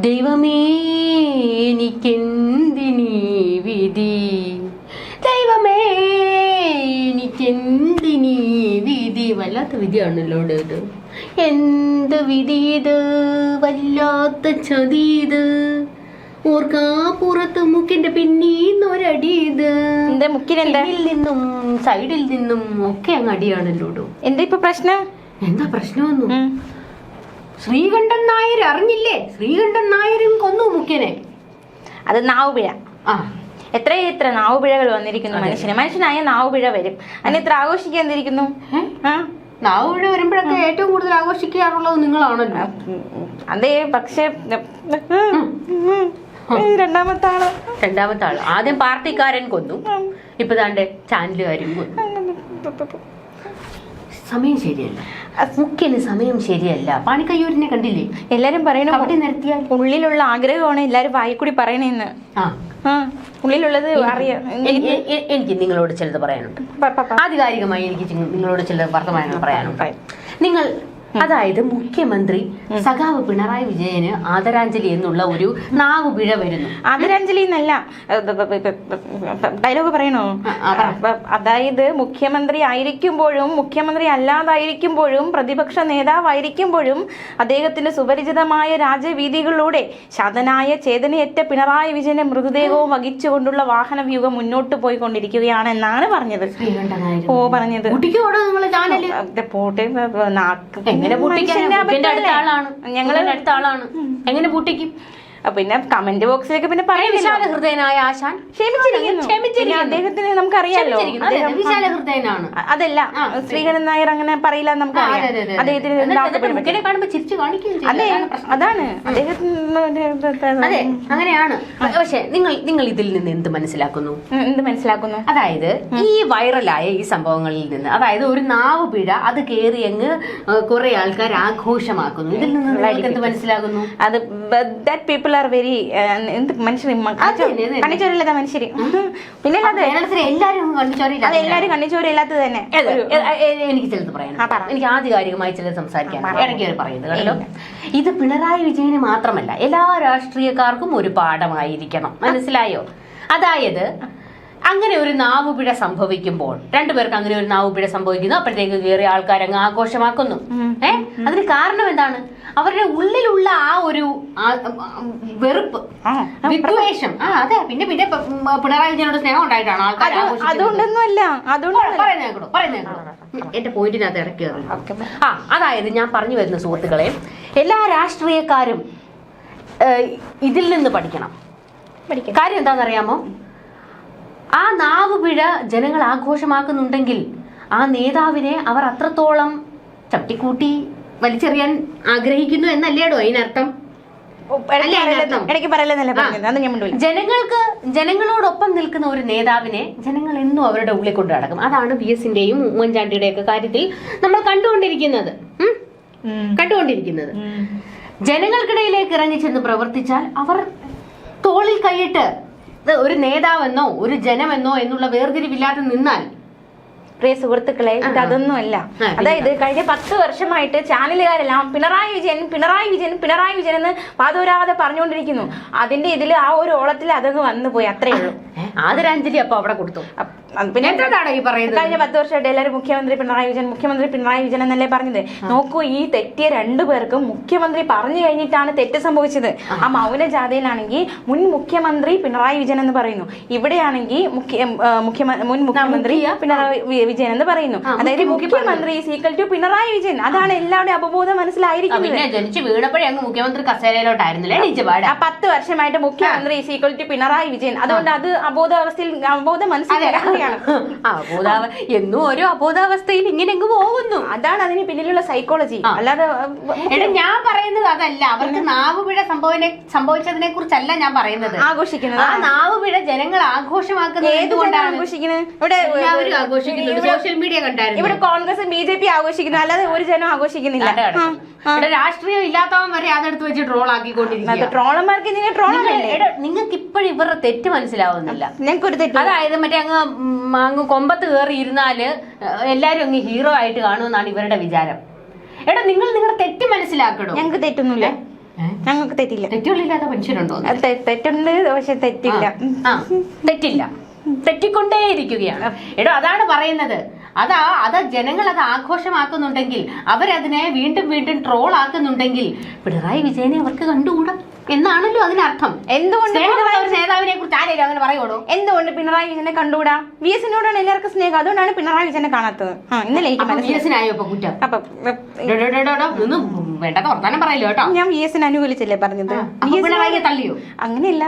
ദൈവമേ എനിക്കെന്തിനീ വിധി? ദൈവമേ എനിക്കെന്തിനീ വിധി? വല്ലാത്ത വിധിയാണല്ലോ ഇത്. എന്ത് വിധി ഇത്? വല്ലാത്ത ചതി ഇത്. ഓർക്കാപ്പുറത്ത് മുക്കിന്റെ പിന്നീന്ന് ഒരടി ഇത്. എന്താ മുക്കിനെന്താ? നിന്നും സൈഡിൽ നിന്നും ഒക്കെ അങ്ങ് അടിയാണല്ലോ എന്താ ഇപ്പൊ പ്രശ്നം? എന്താ പ്രശ്നമൊന്നും. ശ്രീകണ്ഠൻ നായർ അറിഞ്ഞില്ലേ? ശ്രീകണ്ഠൻ നായരും കൊന്നു മുഖ്യനെ. അത് നാവുപിഴ. ആ. എത്ര എത്ര നാവുപിഴകൾ വന്നിരിക്കുന്നു മനുഷ്യന്. മനുഷ്യനായ നാവുപിഴ വരും. അതിന് എത്ര ആഘോഷിക്കാതിരിക്കുന്നു നാവുപിഴ? വരുമ്പോഴൊക്കെ ഏറ്റവും കൂടുതൽ ആഘോഷിക്കാറുള്ളത് നിങ്ങളാണല്ലോ. അതെ പക്ഷെ ആൾ രണ്ടാമത്തെ ആൾ ആദ്യം പാർട്ടിക്കാരൻ കൊന്നു. ഇപ്പൊ താണ്ടെ ചാനലുകാരും കൊന്നു. സമയം ശരിയല്ല. മുഖ്യന് സമയം ശരിയല്ല. പാണിക്കയ്യൂരിനെ കണ്ടില്ലേ? എല്ലാരും പറയണ അവിടെ നിർത്തിയാൽ ഉള്ളിലുള്ള ആഗ്രഹമാണ് എല്ലാരും വായിക്കൂടി പറയണേന്ന്. ഉള്ളിലുള്ളത് അറിയാം എനിക്ക് നിങ്ങളോട് ചിലത് പറയാനുണ്ട്. ആധികാരികമായി എനിക്ക് നിങ്ങളോട് ചില വർത്തമാനങ്ങൾ പറയാനുണ്ട്. നിങ്ങൾ അതായത് മുഖ്യമന്ത്രി സഖാവ് പിണറായി വിജയന് ആദരാഞ്ജലി എന്നുള്ള ഒരു നാവുപിഴ വരുന്നു. ആദരാഞ്ജലി എന്നല്ല. ഡയലോഗ് പറയണോ? അതായത് മുഖ്യമന്ത്രി ആയിരിക്കുമ്പോഴും മുഖ്യമന്ത്രി അല്ലാതായിരിക്കുമ്പോഴും പ്രതിപക്ഷ നേതാവായിരിക്കുമ്പോഴും അദ്ദേഹത്തിന്റെ സുപരിചിതമായ രാജവീതികളിലൂടെ ശതനായ ചേതനയറ്റ പിണറായി വിജയന്റെ മൃതദേഹവും വഹിച്ചുകൊണ്ടുള്ള വാഹന വ്യൂഹം മുന്നോട്ട് പോയിക്കൊണ്ടിരിക്കുകയാണ് എന്നാണ് പറഞ്ഞത്. ഓ പറഞ്ഞത്. പോട്ടെ എങ്ങനെ പൂട്ടിക്കാൻ അടുത്ത ആളാണ്. ഞങ്ങൾ ഞങ്ങളുടെ അടുത്ത ആളാണ്. എങ്ങനെ പൂട്ടിക്കും? പിന്നെ കമന്റ് ബോക്സിലേക്ക് പിന്നെ വിശാല ഹൃദയനായ ആശാൻ? ക്ഷമിച്ചിരിക്കുന്നു. പിന്നെ ക്ഷമിച്ചിരിക്കുന്നു. അദ്ദേഹത്തിന് നമുക്കറിയാലോ. ക്ഷമിച്ചിരിക്കുന്നു. അതെ, അദ്ദേഹം- വിശാല ഹൃദയനാണ് അതല്ല. ശ്രീകരൻ നായർ അങ്ങനെ പറയില്ല നമുക്ക് ആ, അതെ, അതെ, അതെ. അദ്ദേഹത്തിന് എന്നിട്ട് എന്താ എന്നിട്ട് പറ്റി? മുഖ്യനെ കാണുമ്പോ ചിരിച്ചു കാണിക്കുകയും ചെയ്യും. അതെ അതാണ് പ്രശ്നം. അതാണ്. അദ്ദേഹത്തിന് അതെ അങ്ങനെയാണ്. പക്ഷെ നിങ്ങൾ നിങ്ങൾ ഇതിൽ നിന്ന് എന്ത് മനസ്സിലാക്കുന്നു? എന്ത് മനസ്സിലാക്കുന്നു? അതായത് ഈ വൈറലായ ഈ സംഭവങ്ങളിൽ നിന്ന് അതായത് ഒരു നാവ് പിഴ അത് കേറി അങ്ങ് കുറെ ആൾക്കാർ ആഘോഷമാക്കുന്നു. ഇതിൽ നിന്ന് നിങ്ങൾക്ക് എന്ത് മനസ്സിലാകുന്നു? അത് ദാറ്റ് പീപ്പിൾ ആർ വെരി എന്ത് മനുഷ്യർ. കണ്ണിച്ചോരില്ലാത്ത മനുഷ്യര്. പിന്നെ കണ്ടിച്ചോറിയില്ല അത് എല്ലാരും കണ്ണിച്ചോരില്ലാത്തത് തന്നെ. എനിക്ക് ചിലത് പറയാനുണ്ട് എനിക്ക് ആധികാരികമായി ചിലത് സംസാരിക്കാൻ. ഇടയ്ക്ക് പറയുന്നത് കേട്ടോ. ഇത് പിണറായി വിജയന് മാത്രമല്ല എല്ലാ രാഷ്ട്രീയക്കാർക്കും ഒരു പാഠമായിരിക്കണം. മനസ്സിലായോ? അതായത് അങ്ങനെ ഒരു നാവുപിഴ സംഭവിക്കുമ്പോൾ രണ്ടുപേർക്ക് അങ്ങനെ ഒരു നാവുപിഴ സംഭവിക്കുന്നു. അപ്പോഴത്തേക്ക് കയറി ആൾക്കാർ അങ്ങ് ആഘോഷമാക്കുന്നു. ഏ? അതിന് കാരണം എന്താണ്? അവരുടെ ഉള്ളിലുള്ള ആ ഒരു വെറുപ്പ് വിദ്വേഷം. ആ അതെ. പിന്നെ പിന്നെ പിണറായി വിജയനോട് സ്നേഹം ഉണ്ടായിട്ടാണ് ആൾക്കാർ അത് ആഘോഷിക്കുന്നത്? അതുകൊണ്ടൊന്നും അല്ല അതുകൊണ്ടൊന്നും പറയുന്നത് കേട്ടോ, പറയുന്നത് കേട്ടോ. ഉം, എന്റെ പോയിന്റിനകത്ത് ഇറക്കി ആ അതായത് ഞാൻ പറഞ്ഞു വരുന്ന സുഹൃത്തുക്കളെ എല്ലാ രാഷ്ട്രീയക്കാരും ഇതിൽ നിന്ന് പഠിക്കണം. പഠിക്കാം കാര്യം എന്താണെന്നറിയാമോ? ആ നാവ് പിഴ ജനങ്ങൾ ആഘോഷമാക്കുന്നുണ്ടെങ്കിൽ ആ നേതാവിനെ അവർ അത്രത്തോളം ചട്ടിക്കൂട്ടി വലിച്ചെറിയാൻ ആഗ്രഹിക്കുന്നു എന്നല്ലേടോ അതിനർത്ഥം? ജനങ്ങൾക്ക് ജനങ്ങളോടൊപ്പം നിൽക്കുന്ന ഒരു നേതാവിനെ ജനങ്ങൾ എന്നും അവരുടെ ഉള്ളിൽ കൊണ്ട് നടക്കും. അതാണ് ബി എസിന്റെയും ഉമ്മൻചാണ്ടിയുടെ ഒക്കെ കാര്യത്തിൽ നമ്മൾ കണ്ടുകൊണ്ടിരിക്കുന്നത്? കണ്ടുകൊണ്ടിരിക്കുന്നത്. ജനങ്ങൾക്കിടയിലേക്ക് ഇറങ്ങി ചെന്ന് പ്രവർത്തിച്ചാൽ അവർ തോളിൽ കൈയിട്ട് ഇത് ഒരു നേതാവെന്നോ ഒരു ജനമെന്നോ എന്നുള്ള വേർതിരിവില്ലാതെ നിന്നാൽ പ്രിയ സുഹൃത്തുക്കളെ ഇത് അതൊന്നുമല്ല അതായത് കഴിഞ്ഞ പത്ത് വർഷമായിട്ട് ചാനലുകാരെല്ലാം പിണറായി വിജയൻ പിണറായി വിജയൻ പിണറായി വിജയൻ എന്ന് പാതോരാതെ പറഞ്ഞുകൊണ്ടിരിക്കുന്നു. അതിന്റെ ഇതിൽ ആ ഒരു ഓളത്തിൽ അതങ്ങ് വന്നു പോയി അത്രേ ഉള്ളൂ. ആദരാഞ്ജലി അപ്പൊ അവിടെ കൊടുത്തു. അത് പിന്നെ എത്ര തവണ ഈ പറയുന്നത്? കഴിഞ്ഞ പത്ത് വർഷമായിട്ട് എല്ലാവരും മുഖ്യമന്ത്രി പിണറായി വിജയൻ മുഖ്യമന്ത്രി പിണറായി വിജയൻ എന്നല്ലേ പറഞ്ഞത്? നോക്കൂ ഈ തെറ്റിയ രണ്ടു പേർക്കും മുഖ്യമന്ത്രി പറഞ്ഞു കഴിഞ്ഞിട്ടാണ് തെറ്റ് സംഭവിച്ചത്. ആ. മൗന ജാഥയിലാണെങ്കിൽ മുൻ മുഖ്യമന്ത്രി പിണറായി വിജയൻ എന്ന് പറയുന്നു. ഇവിടെയാണെങ്കിൽ മുഖ്യ മുൻ മുഖ്യമന്ത്രി പിണറായി വിജയൻ എന്ന് പറയുന്നു. അതായത് മുഖ്യമന്ത്രി സീക്വൽ ടു പിണറായി വിജയൻ. അതാണ് എല്ലാവരുടെയും അപബോധം മനസ്സിലായിരിക്കും മനസ്സിലായിരിക്കുന്നത്. ജനിച്ചു വീണപ്പോഴേ അങ്ങ് മുഖ്യമന്ത്രി കസേരയിലോട്ടായിരുന്നില്ലേ ആ പത്ത് വർഷമായിട്ട് മുഖ്യമന്ത്രി സീക്വൽ ടു പിണറായി വിജയൻ. അതുകൊണ്ട് അത് അബോധ അവസ്ഥയിൽ അബോധാവസ്ഥയിൽ അബോധം അബോധാവ എന്നും ഓരോ അബോധാവസ്ഥയിൽ ഇങ്ങനെ അങ്ങ് പോകുന്നു. അതാണ് അതിന് പിന്നിലുള്ള സൈക്കോളജി അല്ലാതെ എടാ ഞാൻ പറയുന്നത് അതല്ല. അവർക്ക് നാവുപിഴ സംഭവനെ സംഭവിച്ചതിനെ കുറിച്ചല്ല ഞാൻ പറയുന്നത്. ആഘോഷിക്കുന്നത്. ആ നാവുപിഴ ജനങ്ങൾ ആഘോഷമാക്കുന്നത് ഏതുകൊണ്ടാണ് ആഘോഷിക്കുന്നത്? ഇവിടെ എല്ലാവരും സോഷ്യൽ മീഡിയ കണ്ടായിരുന്നു. ഇവിടെ കോൺഗ്രസ് ബി ജെ പി ആഘോഷിക്കുന്നു. അല്ലാതെ ഒരു ജനം ആഘോഷിക്കുന്നില്ല. ഇവിടെ രാഷ്ട്രീയം ഇല്ലാത്തവൻ വരെ അതെടുത്ത് വെച്ച് ട്രോൾ ആക്കിക്കൊണ്ടിരിക്കുന്നത് ട്രോളന്മാർക്ക് ഇതിനെ ട്രോളല്ലേ നിങ്ങൾക്ക് ഇപ്പോഴും ഇവരുടെ തെറ്റ് മനസ്സിലാവുന്നില്ല. ഞങ്ങൾക്ക് ഒരു തെറ്റ്. അതായത് മറ്റേ അങ്ങ് അങ്ങ് കൊമ്പത്ത് കയറി ഇരുന്നാൽ എല്ലാരും അങ്ങ് ഹീറോ ആയിട്ട് കാണുമെന്നാണ് ഇവരുടെ വിചാരം. എടാ നിങ്ങൾ നിങ്ങളുടെ തെറ്റ് മനസ്സിലാക്കണോ? ഞങ്ങൾക്ക് തെറ്റൊന്നുമില്ല? ഞങ്ങൾക്ക് തെറ്റില്ല. തെറ്റുകളില്ലാത്ത മനുഷ്യരുണ്ടോ തെറ്റുണ്ട് പക്ഷെ തെറ്റില്ല. തെറ്റില്ല തെറ്റില്ല. തെറ്റിക്കൊണ്ടേയിരിക്കുകയാണ്. എടോ അതാണ് പറയുന്നത്. അതാ അത് ജനങ്ങൾ അത് ആഘോഷമാക്കുന്നുണ്ടെങ്കിൽ അവരതിനെ വീണ്ടും വീണ്ടും ട്രോൾ ആക്കുന്നുണ്ടെങ്കിൽ പിണറായി വിജയനെ അവർക്ക് കണ്ടുകൂടാ എന്നാണല്ലോ അതിനർത്ഥം. എന്തുകൊണ്ട് നേതാവിനെ കുറിച്ച് ആരെയും അങ്ങനെ പറയുള്ളൂ എന്തുകൊണ്ട് പിണറായി വിജയനെ കണ്ടുകൂടാ? വി എസിനോടാണ് എല്ലാവർക്കും സ്നേഹം അതുകൊണ്ടാണ് പിണറായി വിജയനെ കാണാത്തത്. ഇന്നലെ എനിക്ക് മനസ്സിലായോ. കുറ്റം? അപ്പൊ വേണ്ടാത്ത വർത്താനം പറയല്ലോ കേട്ടോ. ഞാൻ വി എസിനെ അനുകൂലിച്ചല്ലേ പറഞ്ഞത്? അപ്പൊ പിണറായിയെ തള്ളിയോ? അങ്ങനെയല്ല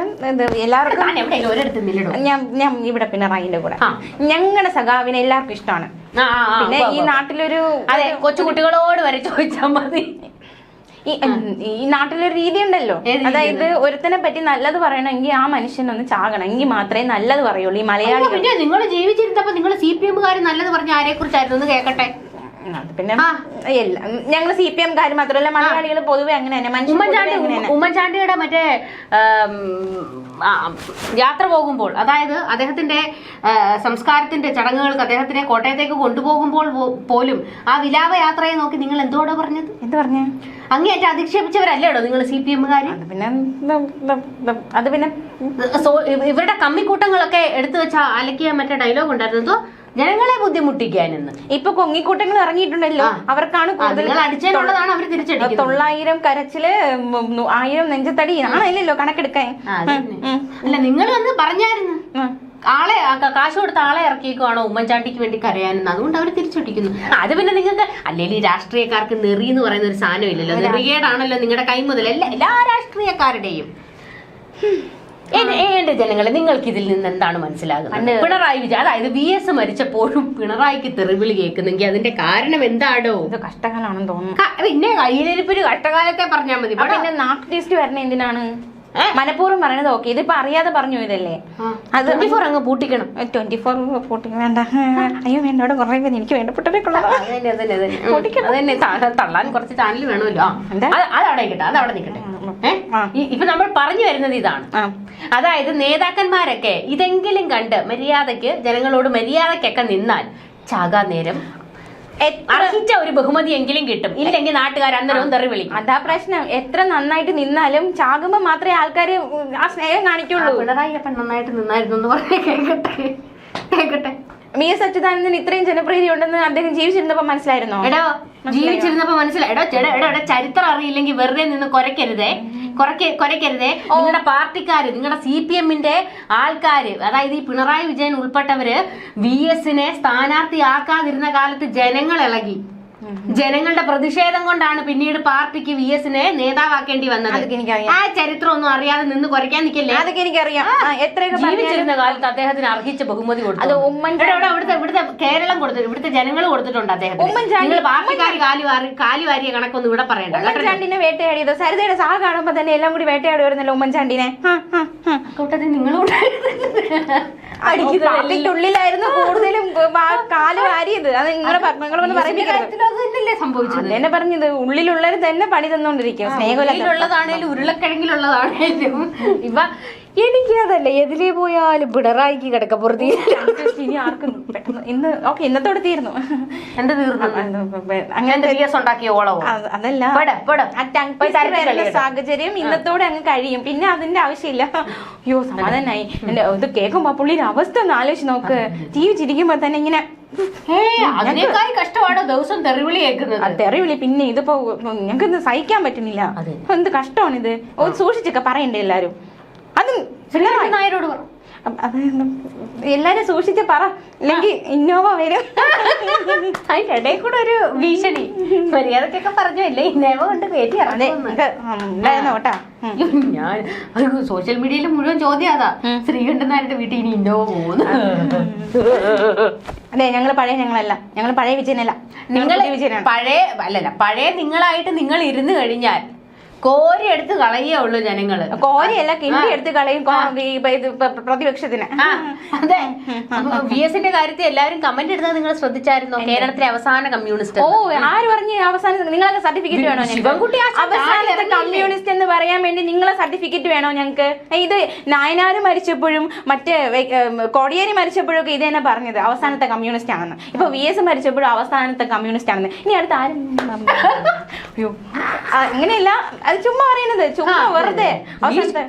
എല്ലാവർക്കും താൻ എവിടെയെങ്കിലും ഒരിടത്ത് നിന്നിടോ ഞാൻ ഞാൻ ഇവിടെ പിണറായിന്റെ കൂടെ. ആ. ഞങ്ങളുടെ സഖാവിനെ എല്ലാവർക്കും ഇഷ്ടമാണ്. ആ, ആ, ആ, പിന്നെ ഉവ്വ് ഈ ഉവ്വ്. നാട്ടിലൊരു അതെ കൊച്ചുകുട്ടികളോട് വരെ ചോദിച്ചാൽ മതി. ഈ നാട്ടിലൊരു രീതി ഉണ്ടല്ലോ ഏത് അതായത് ഒരുത്തനെ പറ്റി നല്ലത് പറയണമെങ്കിൽ ആ മനുഷ്യനൊന്ന് ചാകണം. എങ്കിൽ മാത്രമേ നല്ലത് പറയുള്ളൂ ഈ മലയാളികൾ. പിന്നെ നിങ്ങൾ ജീവിച്ചിരുന്നപ്പോ നിങ്ങൾ സി പി എമ്മുകാർ നല്ലത് പറഞ്ഞ ആരെ കുറിച്ചായിരുന്നു കേക്കട്ടെ. അത് പിന്നെ ഞങ്ങൾ സി പി എം കാര് മാത്രമല്ല മലയാളികൾ പൊതുവെ അങ്ങനെ തന്നെ ഉമ്മൻചാണ്ടി ഉമ്മൻചാണ്ടിയുടെ മറ്റേ യാത്ര പോകുമ്പോൾ അതായത് അദ്ദേഹത്തിന്റെ സംസ്കാരത്തിന്റെ ചടങ്ങുകൾക്ക് അദ്ദേഹത്തിനെ കോട്ടയത്തേക്ക് കൊണ്ടുപോകുമ്പോൾ പോലും ആ വിലാപ യാത്രയെ നോക്കി നിങ്ങൾ എന്തോടെ പറഞ്ഞത്? എന്ത് പറഞ്ഞു? അങ്ങേറ്റം അധിക്ഷേപിച്ചവരല്ലേടോ നിങ്ങൾ സി പി എമ്മുകാർ അത് പിന്നെ അത് പിന്നെ ഇവരുടെ കമ്മിക്കൂട്ടങ്ങളൊക്കെ എടുത്തു വെച്ച അലക്കിയ മറ്റേ ഡയലോഗ് ഉണ്ടായിരുന്നു ജനങ്ങളെ ബുദ്ധിമുട്ടിക്കാനെന്ന് ഇപ്പൊ കൊങ്ങിക്കൂട്ടങ്ങൾ ഇറങ്ങിയിട്ടുണ്ടല്ലോ. അവർക്കാണ് കൂടുതൽ അടിച്ചതിനുള്ളതാണ് അവർ തിരിച്ചടിക്കുന്നത്. തൊള്ളായിരം കരച്ചിൽ ആയിരം നെഞ്ചത്തടി ആണല്ലോ കണക്കെടുക്കാൻ. അല്ല നിങ്ങൾ വന്ന് പറഞ്ഞായിരുന്നു. ആളെ കാശ് കൊടുത്ത ആളെ ഇറക്കിയേക്കുവാണോ ഉമ്മൻചാണ്ടിക്ക് വേണ്ടി കരയാനെന്ന്. അതുകൊണ്ട് അവർ തിരിച്ചൊട്ടിക്കുന്നു അത് പിന്നെ നിങ്ങൾക്ക് അല്ലെങ്കിൽ ഈ രാഷ്ട്രീയക്കാർക്ക് നെറി എന്ന് പറയുന്ന ഒരു സാധനം ഇല്ലല്ലോ നെറികേടാണല്ലോ നിങ്ങളുടെ കൈ മുതൽ എല്ലാ എല്ലാ രാഷ്ട്രീയക്കാരുടെയും. എന്റെ ജനങ്ങളെ നിങ്ങൾക്ക് ഇതിൽ നിന്ന് എന്താണ് മനസ്സിലാകുന്നത്? പിണറായി വിജയൻ അതായത് വി എസ് മരിച്ചപ്പോഴും പിണറായിക്ക് തെറിവിളി കേൾക്കുന്നെങ്കിൽ അതിന്റെ കാരണം എന്താണോ ഇത് കഷ്ടകാലാണെന്ന് തോന്നുന്നു. പിന്നെ കയ്യിലിരിപ്പൊരു കഷ്ടകാലത്തെ പറഞ്ഞാൽ മതി. പിന്നെ നാക്ക് ടേസ്റ്റ് വരണ എന്തിനാണ്? മനഃപൂർവം പറയണത് ഓക്കെ ഇതിപ്പോ അറിയാതെ പറഞ്ഞു ഇതല്ലേ അത് ട്വന്റി ഫോർ അങ്ങ് പൂട്ടിക്കണം. Twenty four പൂട്ടിക്കണം. വേണ്ട. അയ്യോ വേണ്ട. അവിടെ കുറേ പേര് എനിക്ക് വേണ്ടപ്പെട്ടതേ കൊള്ളാം തള്ളാൻ കുറച്ച് ചാനൽ വേണമല്ലോ. അതവിടെ നിൽക്കട്ടെ ഇപ്പൊ നമ്മൾ പറഞ്ഞു വരുന്നത് ഇതാണ്. അതായത് നേതാക്കന്മാരൊക്കെ ഇതെങ്കിലും കണ്ട് മര്യാദയ്ക്ക് ജനങ്ങളോട് മര്യാദക്കൊക്കെ നിന്നാൽ ചാകാ നേരം അർഹിച്ച ഒരു ബഹുമതി എങ്കിലും കിട്ടും. ഇല്ലെങ്കിൽ നാട്ടുകാർ അന്നേരവും തെറി വിളിക്കും. അതാ പ്രശ്നം. എത്ര നന്നായിട്ട് നിന്നാലും ചാകുമ്പോ മാത്രമേ ആൾക്കാർ ആ സ്നേഹം കാണിക്കുള്ളൂ. പിണറായി അപ്പൻ നന്നായിട്ട് നിന്നായിരുന്നു എന്ന് പറഞ്ഞ കേക്കട്ടെ. കേക്കട്ടെ. വി എസ് അച്യുതാനന്ദൻ ഇത്രയും ജനപ്രീതി ഉണ്ടെന്ന് അദ്ദേഹം ജീവിച്ചിരുന്നപ്പോ മനസ്സിലായിരുന്നോ? എടോ ജീവിച്ചിരുന്നപ്പോ മനസ്സിലായി. എടോ ചേടാ എടോ എടോ ചരിത്രം അറിയില്ലെങ്കിൽ വെറുതെ നിന്ന് കുറയ്ക്കരുതേ കുറയ്ക്ക കുരയ്ക്കരുതേ. നിങ്ങളുടെ പാർട്ടിക്കാര് നിങ്ങളുടെ സി പി എമ്മിന്റെ ആൾക്കാര് അതായത് ഈ പിണറായി വിജയൻ ഉൾപ്പെട്ടവര് വി എസിനെ സ്ഥാനാർത്ഥിയാക്കാതിരുന്ന കാലത്ത് ജനങ്ങൾ ഇളകി. ജനങ്ങളുടെ പ്രതിഷേധം കൊണ്ടാണ് പിന്നീട് പാർട്ടിക്ക് വി എസിനെ നേതാവാക്കേണ്ടി വന്നത്. ആ ചരിത്രം ഒന്നും അറിയാതെ നിന്ന് കുറയ്ക്കാൻ നിൽക്കല്ലേ? അതൊക്കെ എനിക്കറിയാം. അറിയാം എത്രയൊക്കെ ജീവിച്ചിരുന്ന കാലത്ത് അദ്ദേഹത്തിന് അർഹിച്ച ബഹുമതി കൊടുത്തു. അത് ഉമ്മൻചാണ്ടി- ഇവിടുത്തെ ഇവിടുത്തെ കേരളം കൊടുത്തു. ഇവിടുത്തെ ജനങ്ങൾ കൊടുത്തിട്ടുണ്ട് അദ്ദേഹം ഉമ്മൻചാണ്ടി- നിങ്ങൾ പാർട്ടിക്കാർ കാലി വാരി വാരിയ കണക്കൊന്നും ഇവിടെ പറയണ്ട. ഉമ്മൻചാണ്ടിനെ വേട്ടയാടിയത്. സരിതയുടെ സാ കാണുമ്പോ തന്നെ എല്ലാം കൂടി വേട്ടയാടി വരുന്നല്ലോ ഉമ്മൻചാണ്ടിനെ. കൂട്ടത്തിൽ നിങ്ങളും പാർട്ടിക്കുള്ളിലായിരുന്നു കൂടുതലും കാൽ വാരിയത്. അത് നിങ്ങളെ നിങ്ങൾ വന്ന് പറയുന്നത് സംഭവിച്ചത്? എന്നെ പറഞ്ഞത്. ഉള്ളിലുള്ളവർ തന്നെ പണി തന്നോണ്ടിരിക്കും സ്നേഹമില്ല ഉരുളക്കിഴങ്ങിലുള്ളതാണെങ്കിലും ഉരുളക്കിഴങ്ങിലുള്ളതാണേലും. ഇവ എനിക്ക് അതല്ല എതിലേ പോയാലും പിണറായിക്ക് കിടക്ക കിടക്കപ്പുറത്തി ഇനി ആർക്കും പെട്ടെന്ന് ഇന്ന് ഓക്കെ ഇന്നത്തോടെ തീർന്നു. എന്റെ തീർന്നു? അങ്ങനെ ഓളവോ അതല്ല. സാഹചര്യം ഇന്നത്തോടെ അങ്ങ് കഴിയും. പിന്നെ അതിന്റെ ആവശ്യമില്ല. അയ്യോ സമാധാനായി. എന്റെ ഇത് കേൾക്കുമ്പോ പുള്ളിയുടെ അവസ്ഥ ഒന്ന് ആലോചിച്ച് നോക്ക്. ജീവിച്ചിരിക്കുമ്പോ തന്നെ ഇങ്ങനെ ഏ അതിനേക്കാൾ കഷ്ടമാണോ ദിവസം തെറിവിളി കേൾക്കുന്നത്. തെറിവിളി പിന്നെ ഇതിപ്പോ ഞങ്ങൾക്ക് സഹിക്കാൻ പറ്റുന്നില്ല. എന്ത് കഷ്ടമാണിത്. ഓ സൂക്ഷിച്ചൊക്കെ പറയണ്ടേ എല്ലാരും? അത് നായരോട് പറ. അത് എല്ലാരും സൂക്ഷിച്ച് പറ. അല്ലെങ്കിൽ ഇന്നോവ വരും. അതിന്റെ ഇടയിൽ കൂടെ ഒരു ഭീഷണി. മര്യാദക്കൊക്കെ പറഞ്ഞല്ലേ ഇന്നോവ കൊണ്ട് കയറ്റി ഇറങ്ങുന്നോട്ടാ ഞാൻ സോഷ്യൽ മീഡിയയിൽ മുഴുവൻ ചോദ്യം അതാ. ശ്രീകണ്ഠൻ നായരുടെ വീട്ടിൽ ഇനി ഇന്നോവ പോകുന്നു. അതെ. ഞങ്ങൾ പഴയ ഞങ്ങളല്ല. ഞങ്ങൾ പഴയ വിജയനല്ല. നിങ്ങൾ പഴയ അല്ലല്ല പഴയ നിങ്ങളായിട്ട് നിങ്ങൾ ഇരുന്ന് കഴിഞ്ഞാൽ കോരി എടുത്ത് കളയേ ഉള്ളൂ ജനങ്ങൾ. കോരിയല്ല കിണ്ടി എടുത്ത് കളയും പ്രതിപക്ഷത്തിന്. അതെ. വി എസിന്റെ കാര്യത്തിൽ എല്ലാവരും കമന്റ് ഇടുന്നത് നിങ്ങൾ ശ്രദ്ധിച്ചായിരുന്നോ? കേരളത്തിലെ അവസാന കമ്മ്യൂണിസ്റ്റ്. ഓ ആര് പറഞ്ഞു അവസാനം നിങ്ങളൊക്കെ സർട്ടിഫിക്കറ്റ് വേണോ ശിവൻകുട്ടി അവസാനത്തെ കമ്മ്യൂണിസ്റ്റ് എന്ന് പറയാൻ വേണ്ടി നിങ്ങളെ സർട്ടിഫിക്കറ്റ് വേണോ ഞങ്ങൾക്ക്? ഇത് നായനാര് മരിച്ചപ്പോഴും മറ്റേ കോടിയേരി മരിച്ചപ്പോഴും ഒക്കെ ഇത് തന്നെ പറഞ്ഞത്. അവസാനത്തെ കമ്മ്യൂണിസ്റ്റ് ആണെന്ന്. ഇപ്പൊ വി എസ് മരിച്ചപ്പോഴും അവസാനത്തെ കമ്മ്യൂണിസ്റ്റ് ആണെന്ന്. ഇനി അടുത്ത് ആരും അയ്യോ അങ്ങനെയല്ല അത് ചുമ്മാ പറയുന്നത് ചുമ്മാ വെറുതെ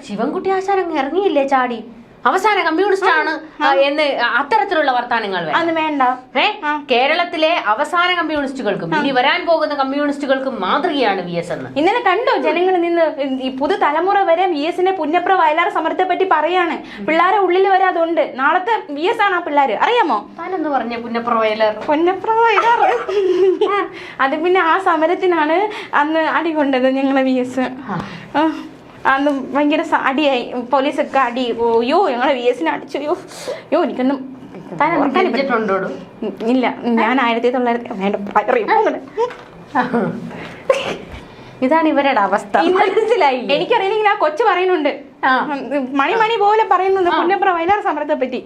ശിവൻകുട്ടി ആശാൻ അങ്ങ് ഇറങ്ങിയില്ലേ ചാടി? അവസാന കമ്മ്യൂണിസ്റ്റ് ആണ് എന്ന് അത്തരത്തിലുള്ള വർത്തമാനങ്ങൾ വേണ്ട. ഏ? കേരളത്തിലെ അവസാന കമ്മ്യൂണിസ്റ്റുകൾക്കും ഇനി വരാൻ പോകുന്ന കമ്മ്യൂണിസ്റ്റുകൾക്കും മാതൃകയാണ് വി എസ് എന്ന്. ഇന്നലെ കണ്ടോ ജനങ്ങൾ നിന്ന് ഈ പുതുതലമുറ വരെ വി എസിന്റെ പുന്നപ്ര വയലാർ സമരത്തെ പറ്റി പറയാണ്. പിള്ളേരെ ഉള്ളിൽ വരെ അതുണ്ട്. നാളത്തെ വി എസ് ആണ് ആ പിള്ളേര്. അറിയാമോ? താനെന്ന് പറഞ്ഞ പുന്നപ്ര വയലാർ പുന്നപ്ര വയലാർ അത് പിന്നെ ആ സമരത്തിനാണ് അന്ന് അടി കൊണ്ടത് ഞങ്ങളെ വി എസ്. അന്ന് ഭയങ്കര അടിയായി. പോലീസൊക്കെ അടി അയ്യോ ഞങ്ങളെ വി എസിനെ അടിച്ചു. അയ്യോ അയ്യോ എനിക്കൊന്നും ഇല്ല. ഞാൻ ആയിരത്തി തൊള്ളായിരത്തി വേണ്ട പറയും. ഇതാണ് ഇവരുടെ അവസ്ഥ. മനസ്സിലായി എനിക്കറിയില്ലെങ്കിൽ ആ കൊച്ചു പറയുന്നുണ്ട്. ആ. മണി മണി പോലെ പറയുന്നുണ്ട് പുന്നപ്ര വയലാർ സമരത്തെ പറ്റി.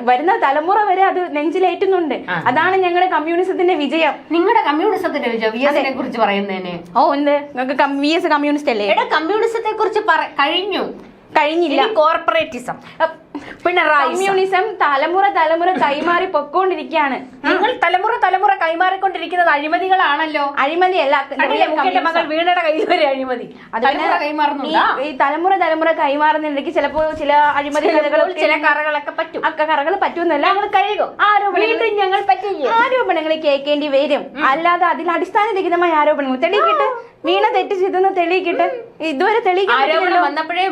വരുന്ന തലമുറ വരെ അത് നെഞ്ചിലേറ്റുന്നുണ്ട്. അതാണ് ഞങ്ങളുടെ കമ്മ്യൂണിസത്തിന്റെ വിജയം. നിങ്ങളുടെ കമ്മ്യൂണിസത്തിന്റെ വിജയം കുറിച്ച് പറയുന്നതിന് ഓ എന്ത്? നിങ്ങൾക്ക് വി എസ് കമ്മ്യൂണിസ്റ്റ് അല്ലേ കമ്മ്യൂണിസത്തെ കുറിച്ച് കഴിഞ്ഞു. കഴിഞ്ഞില്ല. കോർപ്പറേറ്റിസം പിണറായി കമ്മ്യൂണിസം തലമുറ തലമുറ കൈമാറി പൊക്കോണ്ടിരിക്കുകയാണ് നിങ്ങൾ തലമുറ തലമുറ കൈമാറിക്കൊണ്ടിരിക്കുന്നത് അഴിമതികളാണല്ലോ. അഴിമതി അല്ല മകൾ വീണയുടെ കയ്യിൽ വരെ അഴിമതി. കൈമാറുന്നുണ്ടാ? ഈ- തലമുറ തലമുറ കൈമാറുന്നതിനിടയ്ക്ക് ചിലപ്പോ ചില അഴിമതി ചില കറകളൊക്കെ പറ്റും. കറകൾ പറ്റുമെന്നല്ല. ഞങ്ങൾ കഴിയും വീണ്ടും ഞങ്ങൾ പറ്റില്ല ആരോപണങ്ങൾ കേൾക്കേണ്ടി വരും. അല്ലാതെ അതിൽ അടിസ്ഥാനരഹിതമായ ആരോപണങ്ങൾ തെളിയിക്കട്ടെ? വീണ തെറ്റ് ചെയ്തെന്ന് തെളിയിക്കട്ടെ? ഇതുവരെ തെളിയിക്കാൻ വന്നപ്പോഴേ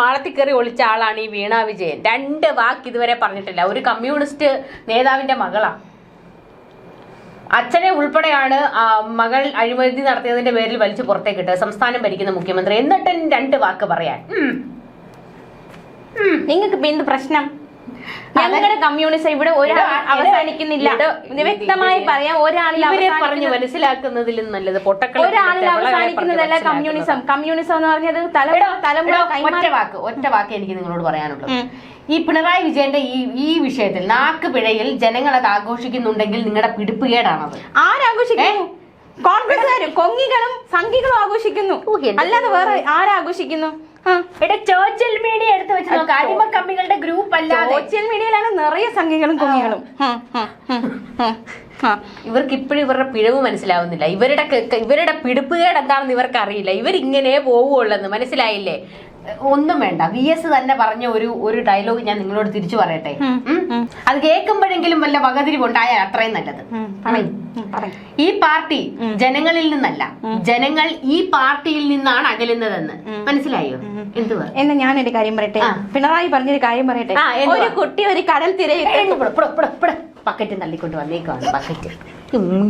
മാളത്തിൽ കയറി ഒളിച്ച ആളാണ് ഈ വീണ വിജയൻ. രണ്ട് വാക്ക് ഇതുവരെ പറഞ്ഞിട്ടില്ല. ഒരു കമ്മ്യൂണിസ്റ്റ് നേതാവിന്റെ മകളാ. അച്ഛനെ ഉൾപ്പെടെയാണ് മകൾ അഴിമതി നടത്തിയതിന്റെ പേരിൽ വലിച്ചു പുറത്തേക്കിട്ട് സംസ്ഥാനം ഭരിക്കുന്ന മുഖ്യമന്ത്രി. എന്നിട്ടും രണ്ട് വാക്ക് പറയാൻ. നിങ്ങൾക്ക് എന്ത് പ്രശ്നം? ഞങ്ങളുടെ കമ്മ്യൂണിസം ഇവിടെ ഒരാൾ അവസാനിക്കുന്നില്ല. വ്യക്തമായി പറയാം ഒരാളിൽ പറഞ്ഞു മനസ്സിലാക്കുന്നതിലും നല്ലത് ഒരാളിൽ അവസാനിക്കുന്നതല്ല കമ്മ്യൂണിസം കമ്മ്യൂണിസം എന്ന് പറഞ്ഞത് തല തലമുറ ഒറ്റ വാക്ക് ഒറ്റ വാക്ക് എനിക്ക് നിങ്ങളോട് പറയാനുള്ളത്. ഈ പിണറായി വിജയന്റെ ഈ ഈ വിഷയത്തിൽ നാക്ക് പിഴയിൽ ജനങ്ങൾ അത് ആഘോഷിക്കുന്നുണ്ടെങ്കിൽ നിങ്ങളുടെ പിടിപ്പുകേടാണത് ആരാഘോഷിക്കുന്നു? കോൺഗ്രസ്സുകാരും കൊങ്ങികളും സംഘികളും ആഘോഷിക്കുന്നു. അല്ലാതെ വേറെ ആരാഘോഷിക്കുന്നു? ഇവിടെ സോഷ്യൽ മീഡിയ എടുത്തു വെച്ച് നോക്കാം. അടിമ കമ്മികളുടെ ഗ്രൂപ്പ് അല്ലാതെ. സോഷ്യൽ മീഡിയയിലാണ് നിറയെ സംഖ്യകളും ഉം. ഇവർക്ക് ഇപ്പോഴും ഇവരുടെ പിഴവ് മനസ്സിലാവുന്നില്ല. ഇവരുടെ ഇവരുടെ പിടിപ്പുകേട് എന്താണെന്ന് ഇവർക്ക് അറിയില്ല ഇവരിങ്ങനെ പോവുള്ളെന്ന് മനസ്സിലായില്ലേ? ഒന്നും വേണ്ട. വി എസ് തന്നെ പറഞ്ഞ ഒരു ഒരു ഡയലോഗ് ഞാൻ നിങ്ങളോട് തിരിച്ചു പറയട്ടെ. അത് കേൾക്കുമ്പോഴെങ്കിലും വല്ല വകതിരിവുണ്ടായാൽ അത്രയും നല്ലത്. പറയ്. ഈ പാർട്ടി ജനങ്ങളിൽ നിന്നല്ല. ജനങ്ങൾ ഈ പാർട്ടിയിൽ നിന്നാണ് അകലുന്നതെന്ന്. മനസ്സിലായോ? എന്തുവാ? എന്നാ എന്റെ കാര്യം പറയട്ടെ? പിണറായി പറഞ്ഞൊരു കാര്യം പറയട്ടെ? ഒരു കുട്ടി ഒരു കടൽ തിരയിട്ട് പക്കറ്റ് തള്ളിക്കൊണ്ട് വന്നേക്കാണ് പക്കറ്റ്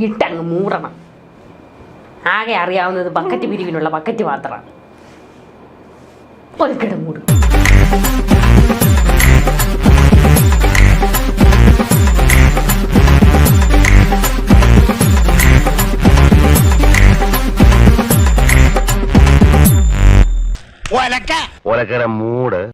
ഇട്ടങ്ങ് മൂറണം ആകെ അറിയാവുന്നത് ബക്കറ്റ് പിരിവിനുള്ള ബക്കറ്റ് മാത്രമാണ്. ഒരിക്കലും உலக்க உலக்கிற மூடு.